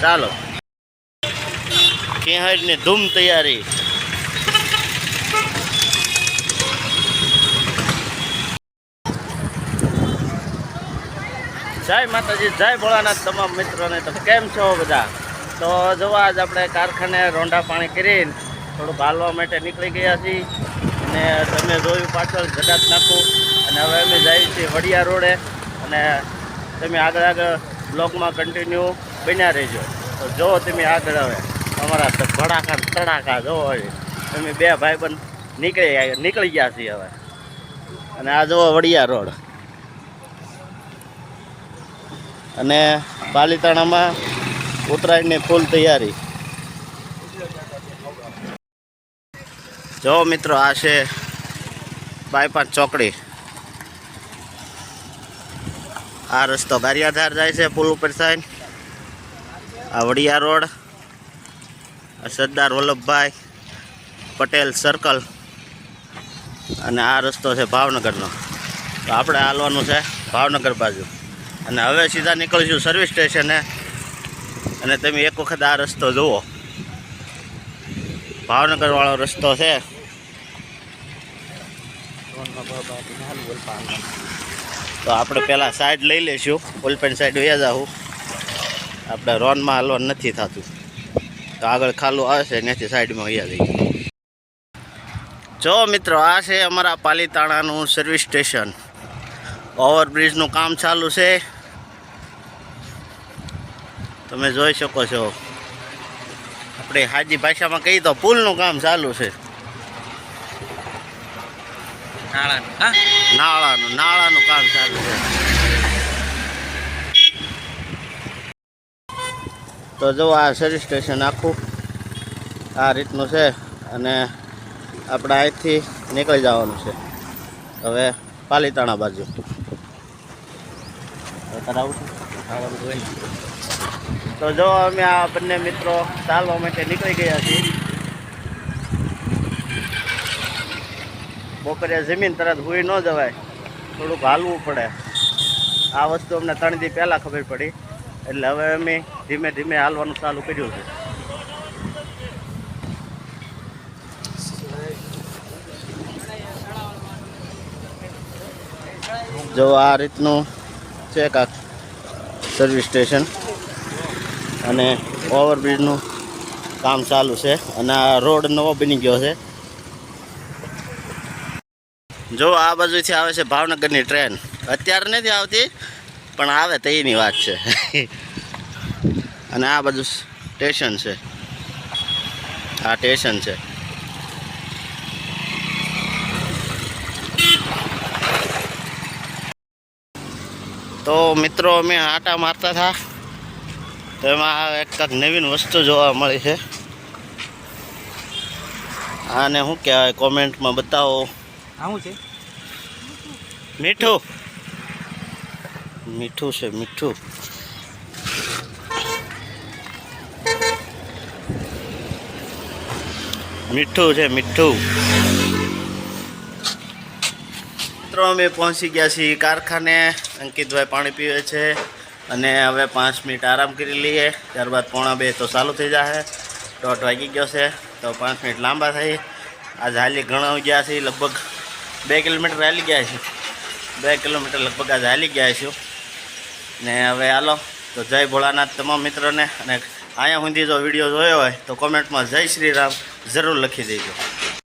ચાલો. ની ધૂમ તૈયારી. જય માતાજી, જય ભોળાનાથ તમામ મિત્રોને. તમે કેમ છો બધા? તો જોવા આજ આપણે કારખાને રોંડા પાણી કરીને થોડુંક હાલવા માટે નીકળી ગયા છીએ. અને તમે જોયું પાછળ જગાત નાખું. અને હવે અમે જઈએ છીએ વડિયા રોડે. અને તમે આગળ આગળ બ્લોગમાં કન્ટિન્યુ બન્યા રહેજો. તો જો તમે આગળ હવે અમારા ભડાકા તડાકા જો હવે તમે બે ભાઈ બંધ નીકળી નીકળી ગયા છીએ હવે. અને આ જુઓ વડિયા રોડ. અને પાલીતાણામાં ઉત્તરાયણની ફૂલ તૈયારી. જો મિત્રો, આ છે બાયપાસ ચોકડી. આ રસ્તો ગારિયાધાર જાય છે, પુલ ઉપર સાઈડ આ વડિયા રોડ, સરદાર વલ્લભભાઈ પટેલ સર્કલ અને આ રસ્તો છે ભાવનગરનો. તો આપણે હાલવાનું છે ભાવનગર બાજુ. અને હવે સીધા નીકળીશું સર્વિસ સ્ટેશને અને તમે એક વખત આ રસ્તો જુઓ. ભાવનગરવાળો રસ્તો છે. તો આપણે પહેલાં સાઈડ લઈ લઈશું. ઓલપેન સાઈડ વ્યા જાઉં આપણે રોનમાં હાલવાનું નથી થતું. તો આગળ ખાલું આવશે ત્યાંથી સાઈડમાં અહીંયા જઈએ જો મિત્રો આ છે અમારા પાલીતાણાનું સર્વિસ સ્ટેશન ઓવરબ્રિજનું કામ ચાલુ છે. તમે જોઈ શકો છો. આપણે હાજી ભાષામાં કહીએ તો પુલનું કામ ચાલુ છે. નાળાનું નાળાનું નાળાનું કામ ચાલુ છે. તો જો આ સર્વિસ સ્ટેશન આખું આ રીતનું છે અને આપણે અહીંથી નીકળી જવાનું છે. હવે પાલીતાણા બાજુ. તો જો અમે આ બંને મિત્રો ચાલવા માટે નીકળી ગયા છીએ. બપોરે જમીન તરત હોઈ ન જવાય. થોડુંક હાલવું પડે. આ વસ્તુ અમને ત્રણ દી પહેલાં ખબર પડી. એટલે હવે અમે ધીમે ધીમે હાલવાનું ચાલુ કર્યું છે. જો આ રીતનું છે કાક સર્વિસ સ્ટેશન અને ઓવરબ્રિજનું કામ ચાલુ છે. અને આ રોડ નવો બની ગયો છે. જો આ બાજુથી આવે છે ભાવનગરની ટ્રેન અત્યારે નથી આવતી. પણ આવે તો એની વાત છે. અને આ બધું સ્ટેશન છે. આ સ્ટેશન છે. તો મિત્રો અમે આટા મારતા હતા. તો એમાં એક કાંઈક નવીન વસ્તુ જોવા મળી છે. આને શું કહેવાય કોમેન્ટમાં બતાવો. આવું છે? મીઠું. મીઠું છે, મીઠું. મીઠું છે, મીઠું. મિત્રો, અમે પહોંચી ગયા છીએ કારખાને. અંકિતભાઈ પાણી પીવે છે અને હવે પાંચ મિનિટ આરામ કરી લઈએ. ત્યારબાદ પોણા બે તો ચાલુ થઈ જશે દોઢ વાગી ગયો છે, તો પાંચ મિનિટ લાંબા થઈ. આજ હાલી ઘણા ગયા છે લગભગ બે કિલોમીટર હાલી ગયા છે બે કિલોમીટર લગભગ આજ હાલી ગયા છું ને હવે હાલો, તો જય ભોળાનાથ તમામ મિત્રોને. અને અહીંયા સુધી જો વીડિયો જોયો હોય તો કોમેન્ટમાં જય શ્રી રામ જરૂર લખી દેજો.